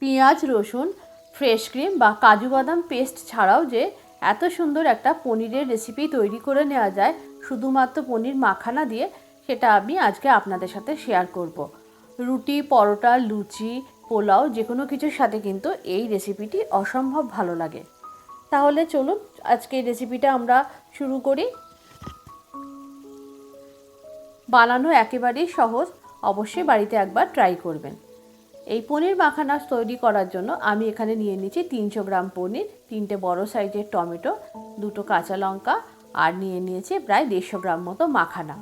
পেঁয়াজ, রসুন fresh cream বা কাজু বাদাম পেস্ট ছাড়াও যে এত সুন্দর একটা পনিরের রেসিপি তৈরি করে নেওয়া যায়, শুধুমাত্র পনির মাখানা দিয়ে, সেটা আমি আজকে আপনাদের সাথে শেয়ার করব। রুটি, পরোটা, লুচি, পোলাও যে কোনো কিছুর সাথে কিন্তু এই রেসিপিটি অসম্ভব ভালো লাগে। তাহলে চলুন, আজকে এই রেসিপিটা আমরা শুরু করি। বানানো একেবারেই সহজ, অবশ্যই বাড়িতে একবার ট্রাই করবেন। এই পনির মাখানা তৈরি করার জন্য আমি এখানে নিয়ে নিচ্ছি তিনশো গ্রাম পনির, তিনটে বড় সাইজের টমেটো, দুটো কাঁচা লঙ্কা আর নিয়ে নিয়েছি প্রায় দেড়শো গ্রাম মতো মাখানা।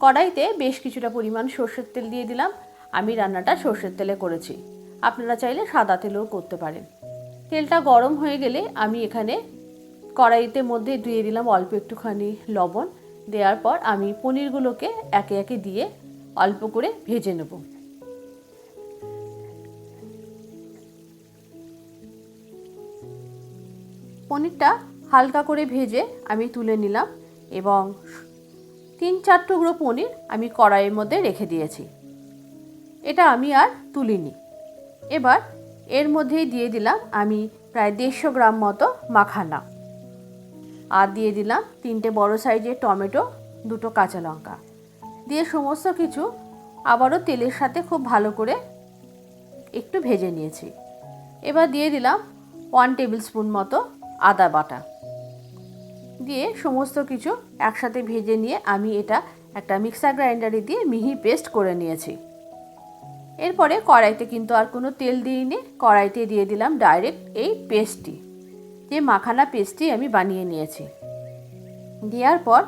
কড়াইতে বেশ কিছুটা পরিমাণ সর্ষের তেল দিয়ে দিলাম। আমি রান্নাটা সর্ষের তেলে করেছি। আপনারা চাইলে সাদা তেলেও করতে পারেন। তেলটা গরম হয়ে গেলে আমি এখানে কড়াইতে মধ্যে দিয়ে দিলাম অল্প একটুখানি লবণ। দেওয়ার পর আমি পনিরগুলোকে একে একে দিয়ে অল্প করে ভেজে নেব। পনিরটা হালকা করে ভেজে আমি তুলে নিলাম এবং তিন চার টুকরো পনির আমি কড়াইয়ের মধ্যে রেখে দিয়েছি। এটা আমি আর তুলিনি। এবার এর মধ্যেই দিয়ে দিলাম আমি প্রায় দেড়শো গ্রাম মতো মাখানা। আর দিয়ে দিলাম তিনটে বড় সাইজের টমেটো, দুটো কাঁচা লঙ্কা। দিয়ে সমস্ত কিছু আবারও তেলের সাথে খুব ভালো করে একটু ভেজে নিয়েছি। এবার দিয়ে দিলাম ওয়ান টেবিল স্পুন মতো আদা বাটা। দিয়ে সমস্ত কিছু একসাথে ভেজে নিয়ে আমি এটা একটা মিক্সার গ্রাইন্ডারে দিয়ে মিহি পেস্ট করে নিয়েছি। এরপরে কড়াইতে কিন্তু আর কোনো তেল দিইনি, কড়াইতে দিয়ে দিলাম ডাইরেক্ট এই পেস্টটি, যে মাখানা পেস্টটি আমি বানিয়ে নিয়েছি। দেওয়ার পর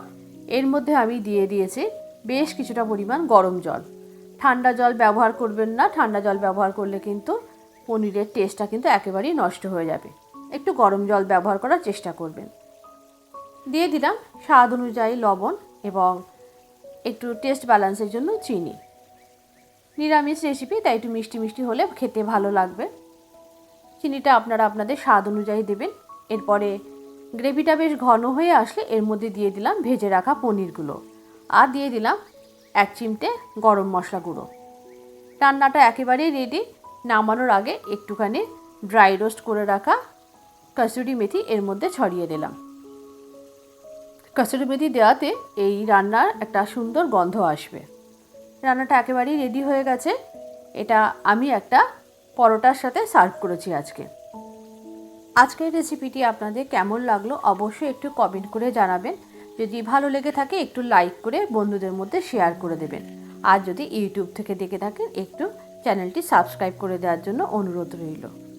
এর মধ্যে আমি দিয়ে দিয়েছি বেশ কিছুটা পরিমাণ গরম জল। ঠান্ডা জল ব্যবহার করবেন না, ঠান্ডা জল ব্যবহার করলে কিন্তু পনিরের টেস্টটা কিন্তু একেবারেই নষ্ট হয়ে যাবে। একটু গরম জল ব্যবহার করার চেষ্টা করবেন। দিয়ে দিলাম স্বাদ অনুযায়ী লবণ এবং একটু টেস্ট ব্যালেন্সের জন্য চিনি। নিরামিষ রেসিপি তাই একটু মিষ্টি মিষ্টি হলে খেতে ভালো লাগবে। চিনিটা আপনারা আপনাদের স্বাদ অনুযায়ী দেবেন। এরপরে গ্রেভিটা বেশ ঘন হয়ে আসলে এর মধ্যে দিয়ে দিলাম ভেজে রাখা পনিরগুলো। আর দিয়ে দিলাম এক চিমটে গরম মশলা গুঁড়ো। রান্নাটা একেবারেই রেডি নামানোর আগে একটুখানি ড্রাই রোস্ট করে রাখা কসুরি মেথি এর মধ্যে ছড়িয়ে দিলাম। কসুরি মেথি দেওয়াতে এই রান্নার একটা সুন্দর গন্ধ আসবে। রান্নাটা একেবারেই রেডি হয়ে গেছে। এটা আমি একটা পরোটার সাথে সার্ভ করেছি আজকে। আজকের রেসিপিটি আপনাদের কেমন লাগল অবশ্যই একটু কমেন্ট করে জানাবেন। যদি ভালো লেগে থাকে একটু লাইক করে বন্ধুদের মধ্যে শেয়ার করে দেবেন। আর যদি ইউটিউব থেকে দেখে থাকেন একটু চ্যানেলটি সাবস্ক্রাইব করে দেওয়ার জন্য অনুরোধ রইল।